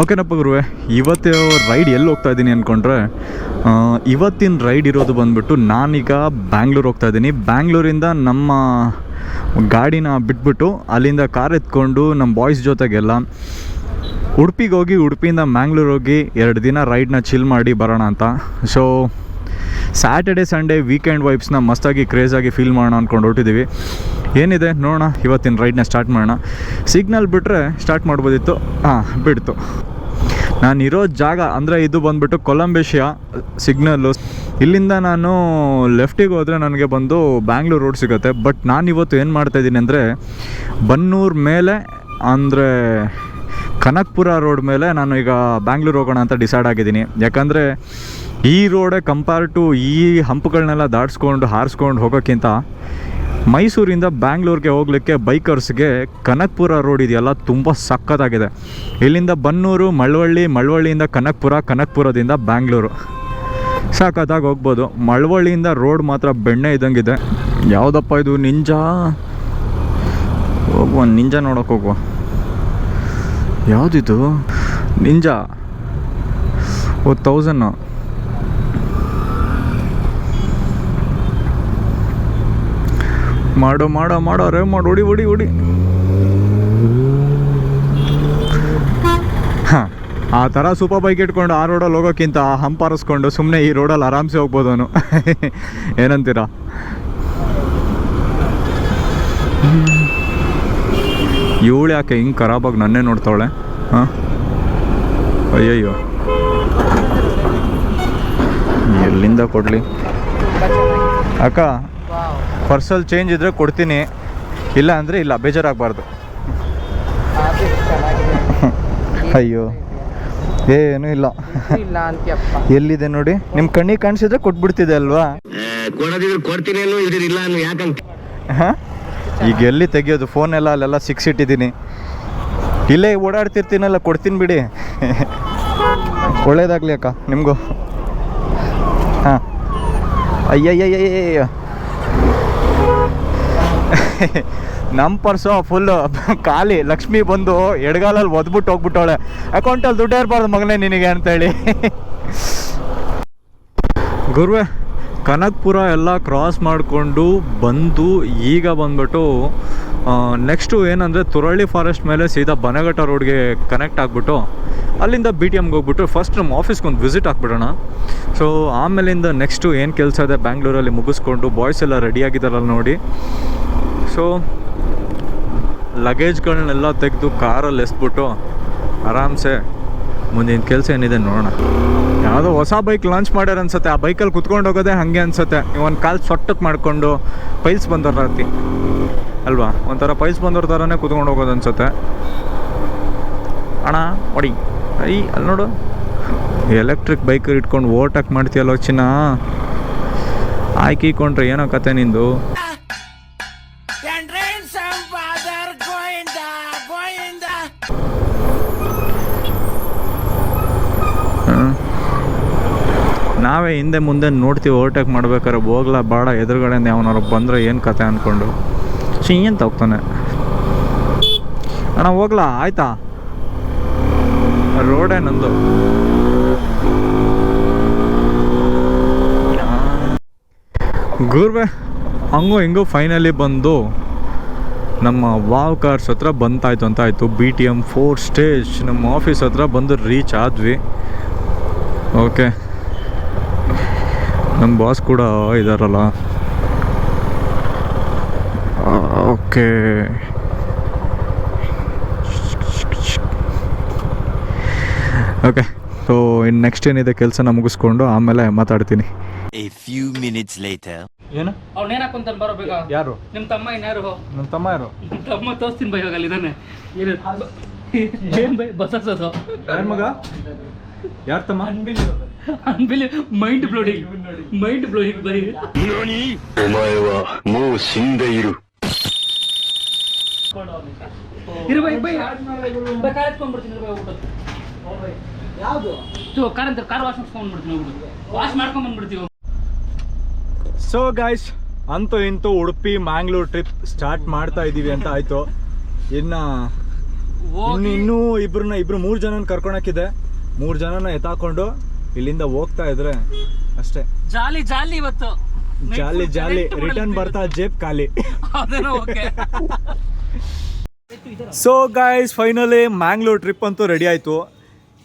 ಓಕೆನಪ್ಪ ಗುರುವೆ, ಇವತ್ತು ರೈಡ್ ಎಲ್ಲಿ ಹೋಗ್ತಾ ಇದ್ದೀನಿ ಅಂದ್ಕೊಂಡ್ರೆ ಇವತ್ತಿನ ರೈಡ್ ಇರೋದು ಬಂದ್ಬಿಟ್ಟು ನಾನೀಗ ಬ್ಯಾಂಗ್ಳೂರು ಹೋಗ್ತಾ ಇದ್ದೀನಿ. ಬ್ಯಾಂಗ್ಳೂರಿಂದ ನಮ್ಮ ಗಾಡಿನ ಬಿಟ್ಬಿಟ್ಟು ಅಲ್ಲಿಂದ ಕಾರ್ ಎತ್ಕೊಂಡು ನಮ್ಮ ಬಾಯ್ಸ್ ಜೊತೆಗೆಲ್ಲ ಉಡುಪಿಗೆ ಹೋಗಿ, ಉಡುಪಿಯಿಂದ ಮ್ಯಾಂಗ್ಳೂರ್ ಹೋಗಿ ಎರಡು ದಿನ ರೈಡ್ನ ಚಿಲ್ ಮಾಡಿ ಬರೋಣ ಅಂತ. ಸೊ ಸ್ಯಾಟರ್ಡೆ ಸಂಡೇ ವೀಕೆಂಡ್ ವೈಬ್ಸ್ನ ಮಸ್ತಾಗಿ ಕ್ರೇಜಾಗಿ ಫೀಲ್ ಮಾಡೋಣ ಅಂದ್ಕೊಂಡು ಹೊರಟಿದ್ದೀವಿ ಏನಿದೆ ನೋಡೋಣ, ಇವತ್ತಿನ ರೈಡ್ನ ಸ್ಟಾರ್ಟ್ ಮಾಡೋಣ. ಸಿಗ್ನಲ್ ಬಿಟ್ಟರೆ ಸ್ಟಾರ್ಟ್ ಮಾಡ್ಬೋದಿತ್ತು. ಹಾಂ ಬಿಡ್ತು. ನಾನಿರೋ ಜಾಗ ಅಂದರೆ ಇದು ಬಂದ್ಬಿಟ್ಟು ಕೊಲಂಬೇಶಿಯಾ ಸಿಗ್ನಲ್ಲು ಇಲ್ಲಿಂದ ನಾನು ಲೆಫ್ಟಿಗೆ ಹೋದರೆ ನನಗೆ ಬಂದು ಬ್ಯಾಂಗ್ಳೂರು ರೋಡ್ ಸಿಗುತ್ತೆ. ಬಟ್ ನಾನು ಇವತ್ತು ಏನು ಮಾಡ್ತಾಯಿದ್ದೀನಿ ಅಂದರೆ, ಬನ್ನೂರ್ ಮೇಲೆ ಅಂದರೆ ಕನಕ್ಪುರ ರೋಡ್ ಮೇಲೆ ನಾನು ಈಗ ಬ್ಯಾಂಗ್ಳೂರ್ ಹೋಗೋಣ ಅಂತ ಡಿಸೈಡ್ ಆಗಿದ್ದೀನಿ. ಯಾಕಂದರೆ ಈ ರೋಡೇ ಕಂಪೇರ್ ಟು ಈ ಹಂಪುಗಳನ್ನೆಲ್ಲ ದಾಟ್ಸ್ಕೊಂಡು, ಹಾರಿಸ್ಕೊಂಡು ಹೋಗೋಕ್ಕಿಂತ ಮೈಸೂರಿಂದ ಬ್ಯಾಂಗ್ಳೂರ್ಗೆ ಹೋಗ್ಲಿಕ್ಕೆ ಬೈಕರ್ಸ್ಗೆ ಕನಕ್ಪುರ ರೋಡ್ ಇದೆಯಲ್ಲ ತುಂಬ ಸಖತ್ತಾಗಿದೆ. ಇಲ್ಲಿಂದ ಬನ್ನೂರು, ಮಳವಳ್ಳಿ, ಮಳವಳ್ಳಿಯಿಂದ ಕನಕ್ಪುರ ಕನಕ್ಪುರದಿಂದ ಬ್ಯಾಂಗ್ಳೂರು. ಸಾಕತ್ತಾಗಿ ಹೋಗ್ಬೋದು. ಮಳವಳ್ಳಿಯಿಂದ ರೋಡ್ ಮಾತ್ರ ಬೆಣ್ಣೆ ಇದ್ದಂಗಿದೆ. ಯಾವುದಪ್ಪ ಇದು, ನಿಂಜಾ? ಹೋಗುವ, ನಿಂಜಾ ನೋಡೋಕೆ ಹೋಗುವ. ಯಾವುದಿದು? ನಿಂಜಾ. ಓ ತೌಸನ್ನು ಮಾಡೋ ಮಾಡೋ ಮಾಡೋ ರೇ ಮಾಡು ಹೊಡಿ ಹೊಡಿ ಹೊಡಿ ಹಾಂ, ಆ ಥರ ಸೂಪರ್ ಬೈಕ್ ಇಟ್ಕೊಂಡು ಆ ರೋಡಲ್ಲಿ ಹೋಗೋಕ್ಕಿಂತ ಹಂಪಾರಿಸ್ಕೊಂಡು ಸುಮ್ಮನೆ ಈ ರೋಡಲ್ಲಿ ಆರಾಮ್ಸೆ ಹೋಗ್ಬೋದು ಅವನು ಏನಂತೀರಾ? ಇವಳು ಯಾಕೆ ಹಿಂಗೆ ಖರಾಬಾಗಿ ನನ್ನೇ ನೋಡ್ತಾವಳೆ? ಹಾಂ? ಅಯ್ಯಯ್ಯೋ. ಎಲ್ಲಿಂದ ಕೊಡಲಿ? ಅಕ್ಕ ಪರ್ಸಲ್ ಚೇಂಜ್ ಇದ್ದರೆ ಕೊಡ್ತೀನಿ. ಇಲ್ಲ ಅಂದರೆ ಇಲ್ಲ ಬೇಜಾರಾಗಬಾರ್ದು. ಅಯ್ಯೋ. ಏನು ಇಲ್ಲ. ಎಲ್ಲಿದೆ ನೋಡಿ? ನಿಮ್ಮ ಕಣ್ಣಿಗೆ ಕಾಣಿಸಿದ್ರೆ ಕೊಟ್ಬಿಡ್ತಿದೆ ಅಲ್ವಾ? ಕೊಡೋದಿದ್ರೆ ಕೊಡ್ತೀನಿ ಇಲ್ಲ ಯಾಕಂತ? ಹಾಂ? ಈಗ ಎಲ್ಲಿ ತೆಗಿಯೋದು? ಫೋನೆಲ್ಲ ಅಲ್ಲೆಲ್ಲ ಸಿಕ್ಸಿಟ್ಟಿದ್ದೀನಿ. ಇಲ್ಲೇ ಓಡಾಡ್ತಿರ್ತೀನಲ್ಲ, ಕೊಡ್ತೀನಿ ಬಿಡಿ. ಒಳ್ಳೇದಾಗಲಿ ಅಕ್ಕ, ನಿಮಗೂ. ಹಾಂ. ಅಯ್ಯಯ್ಯಯ್ಯ ನಮ್ಮ ಪರ್ಸು ಫುಲ್ಲು ಖಾಲಿ. ಲಕ್ಷ್ಮಿ ಬಂದು ಎಡಗಾಲಲ್ಲಿ ಒದ್ಬಿಟ್ಟು ಹೋಗ್ಬಿಟ್ಟವಳೆ. ಅಕೌಂಟಲ್ಲಿ ದುಡ್ಡು ಇರಬಾರ್ದು ಮಗನೇ ನಿನಗೆ ಅಂತೇಳಿ. ಗುರುವೆ ಕನಕ್ಪುರ ಎಲ್ಲ ಕ್ರಾಸ್ ಮಾಡಿಕೊಂಡು ಬಂದು ಈಗ ಬಂದ್ಬಿಟ್ಟು ನೆಕ್ಸ್ಟು ಏನಂದರೆ ತುರಳ್ಳಿ ಫಾರೆಸ್ಟ್ ಮೇಲೆ ಸೀದಾ ಬನಘಟ್ಟ ರೋಡ್ಗೆ ಕನೆಕ್ಟ್ ಆಗಿಬಿಟ್ಟು, ಅಲ್ಲಿಂದ ಬಿ ಟಿ ಎಮ್ಗೆ ಹೋಗ್ಬಿಟ್ಟು ಫಸ್ಟ್ ನಮ್ಮ ಆಫೀಸ್ಗೆ ಒಂದು ವಿಸಿಟ್ ಹಾಕ್ಬಿಡೋಣ. ಸೊ ಆಮೇಲಿಂದ ನೆಕ್ಸ್ಟು ಏನು ಕೆಲಸ ಇದೆ ಬ್ಯಾಂಗ್ಳೂರಲ್ಲಿ ಮುಗಿಸ್ಕೊಂಡು ಬಾಯ್ಸ್ ಎಲ್ಲ ರೆಡಿಯಾಗಿದ್ದಾರಲ್ಲ ನೋಡಿ. ಸೊ ಲಗೇಜ್ಗಳನ್ನೆಲ್ಲ ತೆಗೆದು ಕಾರಲ್ಲಿ ಎಸ್ಬಿಟ್ಟು ಆರಾಮ್ಸೆ ಮುಂದಿನ ಕೆಲಸ ಏನಿದೆ ನೋಡೋಣ. ಯಾವುದೋ ಹೊಸ ಬೈಕ್ ಲಾಂಚ್ ಮಾಡ್ಯಾರ ಅನ್ಸುತ್ತೆ. ಆ ಬೈಕಲ್ಲಿ ಕುತ್ಕೊಂಡು ಹೋಗೋದೆ ಹಾಗೆ ಅನ್ಸುತ್ತೆ. ಒಂದು ಕಾಲು ಸೊಟ್ಟಕ್ಕೆ ಮಾಡಿಕೊಂಡು ಪೈಲ್ಸ್ ಬಂದವ್ರ ರಾತ್ರಿ. ಅಲ್ವಾ? ಒಂಥರ ಪೈಲ್ಸ್ ಬಂದವ್ರ ಥರನೇ ಕುತ್ಕೊಂಡು ಹೋಗೋದು ಅನ್ಸುತ್ತೆ. ಅಣ್ಣ, ಹೊಡಿ. ಐ ಅಲ್ಲಿ ನೋಡು. ಎಲೆಕ್ಟ್ರಿಕ್ ಬೈಕ್ ಇಟ್ಕೊಂಡು ಓಟಕ್ಕೆ ಮಾಡ್ತೀಯಲ್ಲ ಚಿನ್ನ. ಆಯ್ಕಿಕೊಂಡ್ರೆ ಏನೋ ಕತೆ ನಿಂದು. ನಾವೇ ಹಿಂದೆ ಮುಂದೆ ನೋಡ್ತೀವಿ, ಓವರ್ಟೇಕ್ ಮಾಡ್ಬೇಕಾದ್ರೆ ಹೋಗ್ಲಾ ಬೇಡ, ಎದುರುಗಡೆಯಿಂದ ಯಾವನಾರು ಬಂದರೆ ಏನು ಕತೆ ಅಂದ್ಕೊಂಡು ಸಿ ಅಂತ ಹೋಗ್ತಾನೆ? ಅಣ್ಣ, ಹೋಗ್ಲಾ? ಆಯ್ತಾ? ರೋಡೇ ನಂದು. ಗುರ್ವೆ, ಹಂಗೂ ಹಿಂಗೂ ಫೈನಲಿ ಬಂದು ನಮ್ಮ ವಾವ್ ಕಾರ್ಸ್ ಹತ್ರ ಬಂತಾಯ್ತು ಅಂತ ಆಯಿತು B T M four stage ನಮ್ಮ ಆಫೀಸ್ ಹತ್ರ ಬಂದು ರೀಚ್ ಆದ್ವಿ. ಓಕೆ ನಮ್ಮ ಬಾಸ್ ಕೂಡ ಇದಾರಲ್ಲ. ಓಕೆ. ಓಕೆ ಸೊ ಇನ್ನು ನೆಕ್ಸ್ಟ್ ಏನಿದೆ ಕೆಲಸನ ಮುಗಿಸ್ಕೊಂಡು ಆಮೇಲೆ ಮಾತಾಡ್ತೀನಿ. A few minutes later. ಏನು? ಅವ್ನೇನ್ ಹಾಕೊಂತಾನೆ ಬರೋ ಬೇಗ. ಯಾರು? ನಿಮ್ ತಮ್ಮ ಇನ್ಯಾರು? ನನ್ನ ತಮ್ಮ ಯಾರು? ನಿಮ್ ತಮ್ಮ ತೋರಿಸ್ತೀನಿ ಬೈ ಇವಾಗ ಇದನ್ನೇ ಏನು ಏನ್ ಬೈ ಬಸಸೋದು ನನ್ನ ಮಗ? ಯಾರು ತಮ್ಮ? ಅನ್ಬಿಲಿ ಮೈಂಡ್ ಬ್ಲೋಡಿಂಗ್ ಮೈಂಡ್ ಬ್ಲೋಡಿಂಗ್ ಬರೀ. ಇರುವ ಬೈ ಬೇಕಾದ್ರೆ ಸೊ ಗಾಯ್ಸ್ ಅಂತೂ ಇಂತೂ ಉಡುಪಿ ಮ್ಯಾಂಗ್ಳೂರ್ ಟ್ರಿಪ್ ಸ್ಟಾರ್ಟ್ ಮಾಡ್ತಾ ಇದೀವಿ ಅಂತ ಆಯ್ತು. ಇನ್ನ ಇನ್ನೂ ಇಬ್ರು ಇಬ್ರು ಮೂರು ಜನನ ಕರ್ಕೊಂಡಿದೆ ಮೂರು ಜನನ ಎತ್ತಾಕೊಂಡು ಇಲ್ಲಿಂದ ಹೋಗ್ತಾ ಇದ್ರೆ ಅಷ್ಟೇ. ಜಾಲಿ ಜಾಲಿ ಇವತ್ತು. ಜಾಲಿ ಜಾಲಿ ರಿಟರ್ನ್ ಬರ್ತಾ ಜೇಬ್ ಖಾಲಿ. So guys finally Mangalore trip ಅಂತೂ ರೆಡಿ ಆಯಿತು.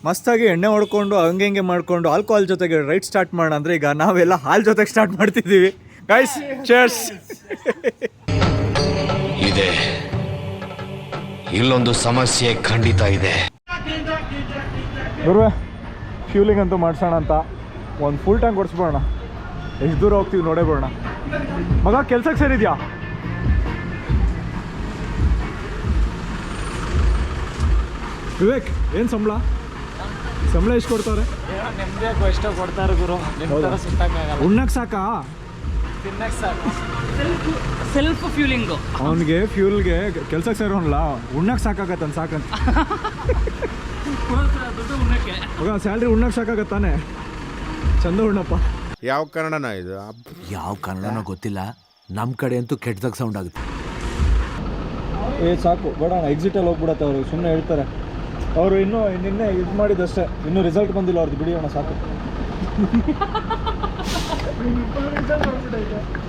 ಮಸ್ತಾಗಿ ಎಣ್ಣೆ ಹೊಡ್ಕೊಂಡು ಹಂಗೆ ಹಂಗೆ ಮಾಡ್ಕೊಂಡು ಆಲ್ಕೋಹಾಲ್ ಜೊತೆಗೆ ರೈಟ್ ಸ್ಟಾರ್ಟ್ ಮಾಡೋಣ ಅಂದರೆ ಈಗ ನಾವೆಲ್ಲ ಹಾಲ್ ಜೊತೆಗೆ ಸ್ಟಾರ್ಟ್ ಮಾಡ್ತಿದ್ದೀವಿ. ಗಾಯ್ಸ್ ಚೇರ್ಸ್ ಇದೆ. ಇಲ್ಲೊಂದು ಸಮಸ್ಯೆ ಖಂಡಿತ ಇದೆ. ಗುರುವೆ ಫ್ಯೂಲಿಂಗ್ ಅಂತೂ ಮಾಡ್ಸೋಣ ಅಂತ. ಒಂದು ಫುಲ್ ಟ್ಯಾಂಕ್ ಕೊಡಿಸ್ಬೋಣ ಎಷ್ಟು ದೂರ ಹೋಗ್ತೀವಿ ನೋಡೇ ಬಿಡೋಣ ಮಗ ಕೆಲ್ಸಕ್ಕೆ ಸೇರಿದ್ಯಾ? ವಿವೇಕ್ ಏನು ಸಂಬಳ? ಸಂಬಳ ಎಷ್ಟು ಕೊಡ್ತಾರೆ? ಎಷ್ಟೋ ಕೊಡ್ತಾರೆ ಗುರು ಉಣ್ಣಕ್ಕೆ ಸಾಕಾ? ತಿನ್ನಕ್ಕೆ ಸಾಕು ಸೆಲ್ಫ್ ಫ್ಯೂಲಿಂಗು ಅವನಿಗೆ ಫ್ಯೂಲ್ಗೆ ಕೆಲ್ಸಕ್ಕೆ ಸೇರೋನಲ್ಲ ಉಣ್ಣಕ್ಕೆ ಸಾಕಾಗತ್ತೆ ಸಾಕಂತ. ಮಗ ಸ್ಯಾಲ್ರಿ ಉಣ್ಣಕ್ಕೆ ಸಾಕಾಗತ್ತಾನೆ. ಚಂದ ಉಣ್ಣಪ್ಪ. ಯಾವ ಕನ್ನಡನ ಇದು? ಯಾವ ಕನ್ನಡನೋ ಗೊತ್ತಿಲ್ಲ. ನಮ್ಮ ಕಡೆ ಅಂತೂ ಕೆಟ್ಟದಾಗ ಸೌಂಡ್ ಆಗುತ್ತೆ. ಏ ಸಾಕು. ಬೇಡಣ ಎಕ್ಸಿಟಲ್ಲಿ ಹೋಗ್ಬಿಡತ್ತೆ ಅವರು. ಸುಮ್ಮನೆ ಹೇಳ್ತಾರೆ. ಅವರು ಇನ್ನೂ ನಿನ್ನೆ ಇದು ಮಾಡಿದಷ್ಟೇ. ಇನ್ನೂ ರಿಸಲ್ಟ್ ಬಂದಿಲ್ಲ ಅವ್ರದ್ದು ಬಿಡಿ ಅಣ್ಣ ಸಾಕು.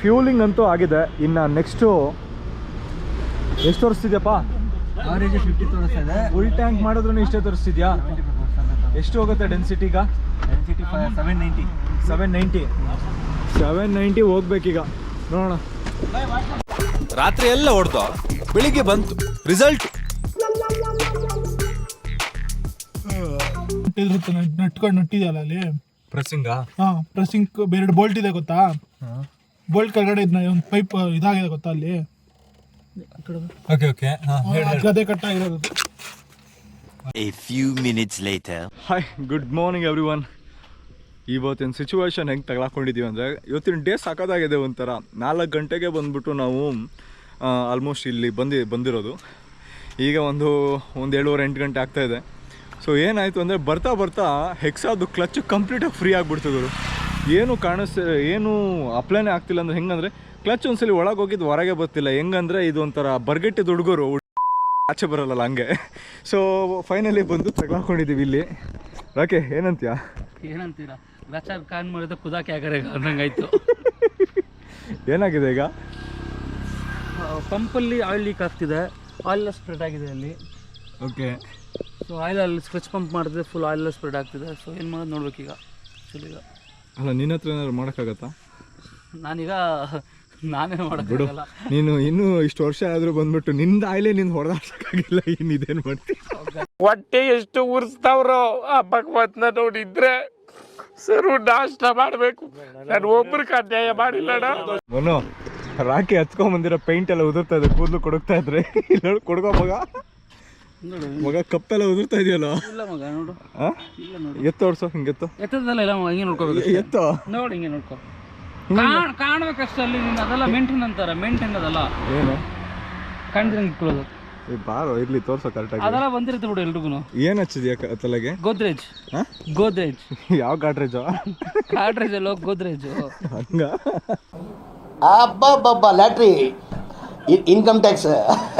ಫ್ಯೂಲಿಂಗ್ ಅಂತೂ ಆಗಿದೆ. ಇನ್ನು ನೆಕ್ಸ್ಟು ಎಷ್ಟು ತೋರಿಸ್ತಿದ್ಯಪ್ಪ? ಫುಲ್ ಟ್ಯಾಂಕ್ ಮಾಡಿದ್ರು ಇಷ್ಟೇ ತೋರಿಸ್ತಿದ್ಯಾ? ಎಷ್ಟು ಹೋಗುತ್ತೆ ಡೆನ್ಸಿಟಿ ಈಗ? Seven ninety seven ninety seven ninety ಹೋಗ್ಬೇಕೀಗ. ನೋಡೋಣ. ರಾತ್ರಿ ಎಲ್ಲ ಹೊಡೆದು ಬೆಳಿಗ್ಗೆ ಬಂತು ರಿಸಲ್ಟ್ ಇರುತ್ತೆ ನಟ್ಕೊಂಡು ನಟ್ಟಿದೆಯಲ್ಲ ಅಲ್ಲಿ? ಪ್ರೆಸ್ಸಿಂಗ್ ಹಾ ಪ್ರೆಸ್ಸಿಂಗ್ ಬೇರೆ ಬೋಲ್ಟ್ ಇದೆ ಗೊತ್ತಾ? ಬೋಲ್ಟ್ ಕೆಳಗಡೆ ಒಂದು ಪೈಪ್ ಇದಾಗಿದೆ ಗೊತ್ತಾ ಅಲ್ಲಿ? ಓಕೆ ಓಕೆ ಅದೇ. A few minutes later. Hi good morning everyone ಇವತ್ತಿನ ಸಿಚುವೇಶನ್ ಹೆಂಗೆ ತಗೊಳಕೊಂಡಿದ್ದೀವಿ ಅಂದರೆ ಇವತ್ತಿನ ಡೇ ಸಾಕಾಗಿದೆ ಒಂಥರ. ನಾಲ್ಕು ಗಂಟೆಗೆ ಬಂದ್ಬಿಟ್ಟು ನಾವು ಆಲ್ಮೋಸ್ಟ್ ಇಲ್ಲಿ ಬಂದು ಬಂದಿರೋದು. ಈಗ ಒಂದು ಒಂದು ಏಳುವರೆ ಎಂಟು ಗಂಟೆ ಆಗ್ತಾಯಿದೆ ಸೊ ಏನಾಯಿತು ಅಂದರೆ ಬರ್ತಾ ಬರ್ತಾ ಹೆಕ್ಸಾದು ಕ್ಲಚ್ ಕಂಪ್ಲೀಟಾಗಿ ಫ್ರೀ ಆಗಿಬಿಡ್ತಿದ್ರು ಏನು ಕಾಣಿಸ್ ಏನು ಅಪ್ಲೈನೇ ಆಗ್ತಿಲ್ಲ ಅಂದರೆ ಹೆಂಗಂದ್ರೆ ಕ್ಲಚ್ ಒಂದ್ಸಲಿ ಒಳಗೆ ಹೋಗಿದ್ದು ಹೊರಗೆ ಬರ್ತಿಲ್ಲ. ಹೆಂಗಂದರೆ ಇದು ಒಂಥರ ಬರ್ಗಟ್ಟಿ ಹುಡುಗರು. ಆಚೆ ಬರಲ್ಲ ಹಂಗೆ. ಸೊ ಫೈನಲಿ ಬಂದು ತಗೊಂಡಿದ್ದೀವಿ ಇಲ್ಲಿ. ಓಕೆ ಏನಂತೀಯ? ಏನಂತೀರಾ? ಕ್ಲಚ್ ಕಾನ್ ಮಾಡಿದ್ರೆ ಕುದಾಕೆ ಆಗರೆ ಅನ್ನಂಗಾಯ್ತು ಏನಾಗಿದೆ ಈಗ? ಪಂಪಲ್ಲಿ ಆಯಿಲ್ ಲೀಕ್ ಆಗ್ತಿದೆ. ಆಯಿಲ್ ಸ್ಪ್ರೆಡ್ ಆಗಿದೆ ಅಲ್ಲಿ. ಓಕೆ ಸೊ ಆಯಿಲ್ ಅಲ್ಲಿ ಸ್ಕ್ರಚ್ ಪಂಪ್ ಮಾಡಿದ್ರೆ ಫುಲ್ ಆಯಿಲ್ ಸ್ಪ್ರೆಡ್ ಆಗ್ತಿದೆ. ಸೊ ಏನು ಮಾಡೋದು ನೋಡ್ಬೇಕೀಗ? ಆ್ಯಕ್ಚುಲಿ ಈಗ. ಅಲ್ಲ ನಿನ್ನ ಹತ್ರ ಏನಾದ್ರು ಮಾಡೋಕ್ಕಾಗತ್ತಾ? ನಾನೀಗ ನಾನೇನು ಬಿಡು. ಮಾಡೋಕ್ಕಾಗಲ್ಲ ನೀನು ಇನ್ನೂ ಇಷ್ಟು ವರ್ಷ ಆದರೂ ಬಂದ್ಬಿಟ್ಟು ನಿಂದ ಆಯ್ಲೆ ನಿಂದು ಹೊಡೆದಾಡ್ಸೋಕ್ಕಾಗಿಲ್ಲ ಇನ್ನು ಇದೇನು ಮಾಡ್ತೀನಿ ಹೊಟ್ಟೆ ಎಷ್ಟು ಉರ್ಸ್ತಾವ್ರೋ ಆ ಭಗವಂತನ ನೋಡಿದ್ರೆ ಸರು ನಾಷ್ಟ ಮಾಡಬೇಕು. ನಾನು ಒಬ್ರಿಗೆ ಅನ್ಯಾಯ ಮಾಡಿಲ್ಲಣ್ಣ ಮೊನು ರಾಕಿ ಹಚ್ಕೊಂಬಂದಿರೋ ಪೇಂಟ್ ಎಲ್ಲ ಉದುರ್ತಾ ಇದೆ ಕೂದಲು ಕೊಡುಕ್ತಾ ಇದ್ರೆ. ಇಲ್ಲ ಕೊಡ್ಕೋ ಮಗ. ಮಗ ಕಪ್ಪೆಲ್ಲ ಉದುರ್ತಾ ಇದೆಯಲ್ಲ? ಇಲ್ಲ ಮಗ ನೋಡು? ಇಲ್ಲ ನೋಡು. ಎತ್ತು ಓಡಿಸೋ ಹಿಂಗೆತ್ತು ಎತ್ತದಲ್ಲ ಇಲ್ಲ ಮಗ ಹಿಂಗೆ ನೋಡ್ಕೋಬೇಕು ಎತ್ತೋ? ನೋಡಿ ಹಿಂಗೆ ನೋಡ್ಕೋ. ಕಾಣ್ ಕಾಣ್ಬೇಕಷ್ಟೇ ಅಲ್ಲಿ ನೀನು ಅದೆಲ್ಲ ಮೇಂಟೈನ್ ಅಂತಾರೆ ಮೇಂಟೈನ್ ಅದಲ್ಲ. ಏನು? ಕಣ್ದಂಗೆ ಇಟ್ಕೊಳ್ಳೋದು. ಏ, ಬಾರೋ ಇರ್ಲಿ ತೋರ್ಸೋ ಕರೆಕ್ಟಾಗಿ ಅದೆಲ್ಲ ಬಂದಿರುತ್ತೆ ಬಿಡು ಎಲ್ರಿಗೂ ಏನು ಹಚ್ಚಿದ್ಯಾ ತಲೆಗೆ? ಗೋದ್ರೇಜ್. ಹಾ? ಗೋದ್ರೇಜ್. ಯಾವ ಗಾಡ್ರೇಜ್ ಗಾಡ್ರೇಜ್ ಅಲ್ಲ ಗೋದ್ರೇಜ್. ಹಂಗ? ಅಬ್ಬಬ್ಬಬ್ಬ ಲ್ಯಾಟ್ರಿ ಇನ್ಕಮ್ ಟ್ಯಾಕ್ಸ್